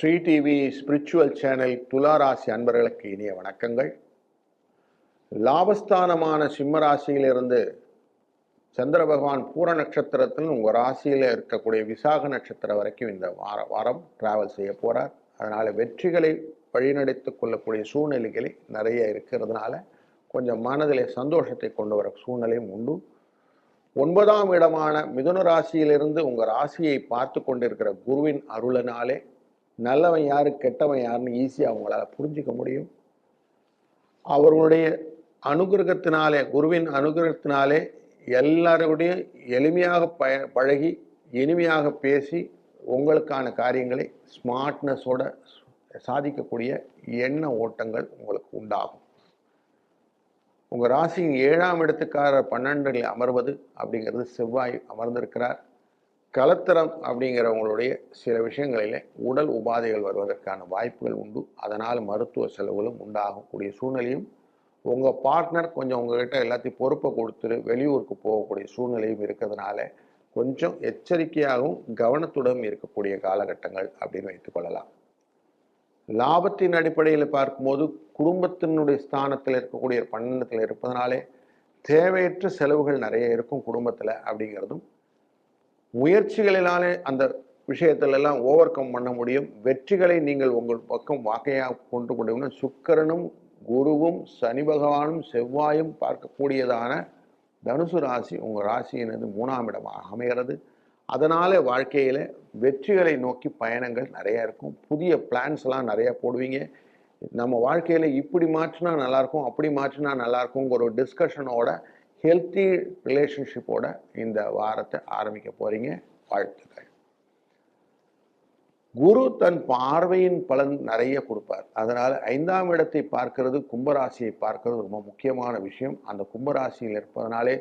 Sri TV spiritual channel துளாராசி அன்பர்களுக்கு இனிய வணக்கங்கள். லாபஸ்தானமான சிம்ம ராசியிலிருந்து சந்திர பகவான் பூர நட்சத்திரத்தில் உங்கள் ராசியில் இருக்கக்கூடிய விசாக நட்சத்திரம் வரைக்கும் இந்த வார வாரம் டிராவல் செய்ய போகிறார் அதனால் வெற்றிகளை வழிநடத்து கொள்ளக்கூடிய சூழ்நிலைகளை நிறைய இருக்கிறதுனால கொஞ்சம் மனதிலே சந்தோஷத்தை கொண்டு வர சூழ்நிலையும் உண்டு. ஒன்பதாம் இடமான மிதுன ராசியிலிருந்து உங்கள் ராசியை பார்த்து கொண்டிருக்கிற குருவின் அருளினாலே நல்லவன் யார் கெட்டவன் யாருன்னு ஈஸியாக அவங்களால புரிஞ்சிக்க முடியும். அவர்களுடைய அனுகிரகத்தினாலே குருவின் அனுகிரகத்தினாலே எல்லாருடைய எளிமையாக ப பழகி இனிமையாக பேசி உங்களுக்கான காரியங்களை ஸ்மார்ட்னஸோட சாதிக்கக்கூடிய எண்ண ஓட்டங்கள் உங்களுக்கு உண்டாகும். உங்கள் ராசியின் ஏழாம் இடத்துக்காரர் பன்னெண்டில் அமர்வது அப்படிங்கிறது செவ்வாய் அமர்ந்திருக்கிறார். கலத்திரம் அப்படிங்கிறவங்களுடைய சில விஷயங்களில் உடல் உபாதைகள் வருவதற்கான வாய்ப்புகள் உண்டு. அதனால் மருத்துவ செலவுகளும் உண்டாகக்கூடிய சூழ்நிலையும் உங்கள் பார்ட்னர் கொஞ்சம் உங்கள்கிட்ட எல்லாத்தையும் பொறுப்பை கொடுத்துட்டு வெளியூருக்கு போகக்கூடிய சூழ்நிலையும் இருக்கிறதுனால கொஞ்சம் எச்சரிக்கையாகவும் கவனத்துடன் இருக்கக்கூடிய காலகட்டங்கள் அப்படின்னு வைத்துக்கொள்ளலாம் லாபத்தின் அடிப்படையில் பார்க்கும்போது குடும்பத்தினுடைய ஸ்தானத்தில் இருக்கக்கூடிய பன்னெண்டத்தில் இருப்பதனாலே தேவையற்ற செலவுகள் நிறைய இருக்கும் குடும்பத்தில் அப்படிங்கிறதும் முயற்சிகளினாலே அந்த விஷயத்திலெல்லாம் ஓவர் கம் பண்ண முடியும். வெற்றிகளை நீங்கள் உங்கள் பக்கம் வாக்கையாக கொண்டு முடியும்னா சுக்கரனும் குருவும் சனி பகவானும் செவ்வாயும் பார்க்கக்கூடியதான தனுசு ராசி உங்கள் ராசியினது மூணாம் இடமாக அமைகிறது. அதனால் வாழ்க்கையில் வெற்றிகளை நோக்கி பயணங்கள் நிறையா இருக்கும். புதிய பிளான்ஸ்லாம் நிறையா போடுவீங்க. நம்ம வாழ்க்கையில் இப்படி மாற்றினா நல்லாயிருக்கும் அப்படி மாற்றினா நல்லாயிருக்குங்கிற ஒரு டிஸ்கஷனோட ஹெல்த்தி ரிலேஷன்ஷிப்போட இந்த வாரத்தை ஆரம்பிக்க போகிறீங்க வாழ்த்துக்கள். குரு தன் பார்வையின் பலன் நிறைய கொடுப்பார். அதனால் ஐந்தாம் இடத்தை பார்க்கிறது கும்பராசியை பார்க்கிறது ரொம்ப முக்கியமான விஷயம். அந்த கும்பராசியில் இருப்பதனாலே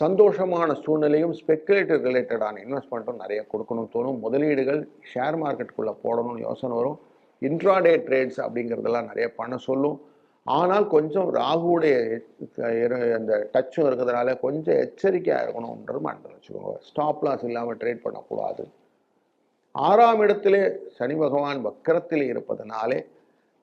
சந்தோஷமான சூழ்நிலையும் ஸ்பெக்குலேட்டிவ் ரிலேட்டடான இன்வெஸ்ட்மெண்ட்டும் நிறைய கொடுக்கணும் தோணும். முதலீடுகள் ஷேர் மார்க்கெட்டுக்குள்ளே போடணும்னு யோசனை வரும். இன்ட்ராடே ட்ரேட்ஸ் அப்படிங்கிறதெல்லாம் நிறைய பண்ண சொல்லும். ஆனால் கொஞ்சம் ராகுடைய அந்த டச்சும் இருக்கிறதுனால கொஞ்சம் எச்சரிக்கையாக இருக்கணும்ன்றது மனதில் வச்சுக்கோங்க. ஸ்டாப் லாஸ் இல்லாமல் ட்ரேட் பண்ணக்கூடாது. ஆறாம் இடத்திலே சனி பகவான் வக்கரத்தில் இருப்பதனாலே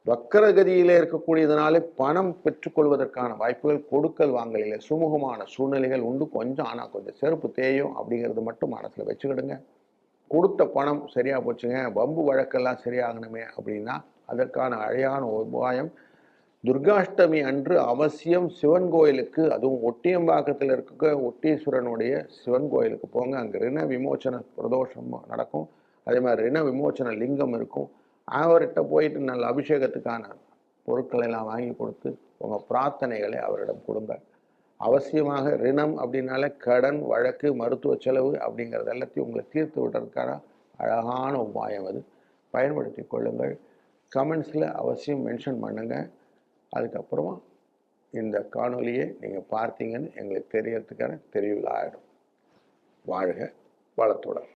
வக்கரகதியிலே இருக்கக்கூடியதனாலே பணம் பெற்றுக்கொள்வதற்கான வாய்ப்புகள் கொடுக்கல் வாங்கலையில் சுமூகமான சூழ்நிலைகள் உண்டு. கொஞ்சம் ஆனால் கொஞ்சம் செருப்பு தேயும் அப்படிங்கிறது மட்டும் மனசில் வச்சுக்கிடுங்க. கொடுத்த பணம் சரியாக போச்சுங்க வம்பு வழக்கெல்லாம் சரியாகணுமே அப்படின்னா அதற்கான அழையான உபாயம் துர்காஷ்டமி அன்று அவசியம் சிவன் கோயிலுக்கு அதுவும் ஒட்டியம்பாக்கத்தில் இருக்க ஒட்டீஸ்வரனுடைய சிவன் கோயிலுக்கு போங்க. அங்கே ரிண விமோச்சன பிரதோஷம் நடக்கும். அதே மாதிரி ரிண விமோச்சன லிங்கம் இருக்கும். அவர்கிட்ட போயிட்டு நல்ல அபிஷேகத்துக்கான பொருட்களை எல்லாம் வாங்கி கொடுத்து உங்கள் பிரார்த்தனைகளை அவரிடம் கொடுங்க. அவசியமாக ரிணம் அப்படின்னால கடன் வழக்கு மருத்துவ செலவு அப்படிங்கிறது எல்லாத்தையும் உங்களை தீர்த்து விடுறதுக்கான அழகான உபாயம் அது. பயன்படுத்தி கொள்ளுங்கள். கமெண்ட்ஸில் அவசியம் மென்ஷன் பண்ணுங்கள் அதுக்கப்புறமா இந்த காணொலியை நீங்கள் பார்த்தீங்கன்னு எங்களுக்கு தெரியறதுக்கான தெரிவில் ஆகிடும் வாழ்க வளத்துடன்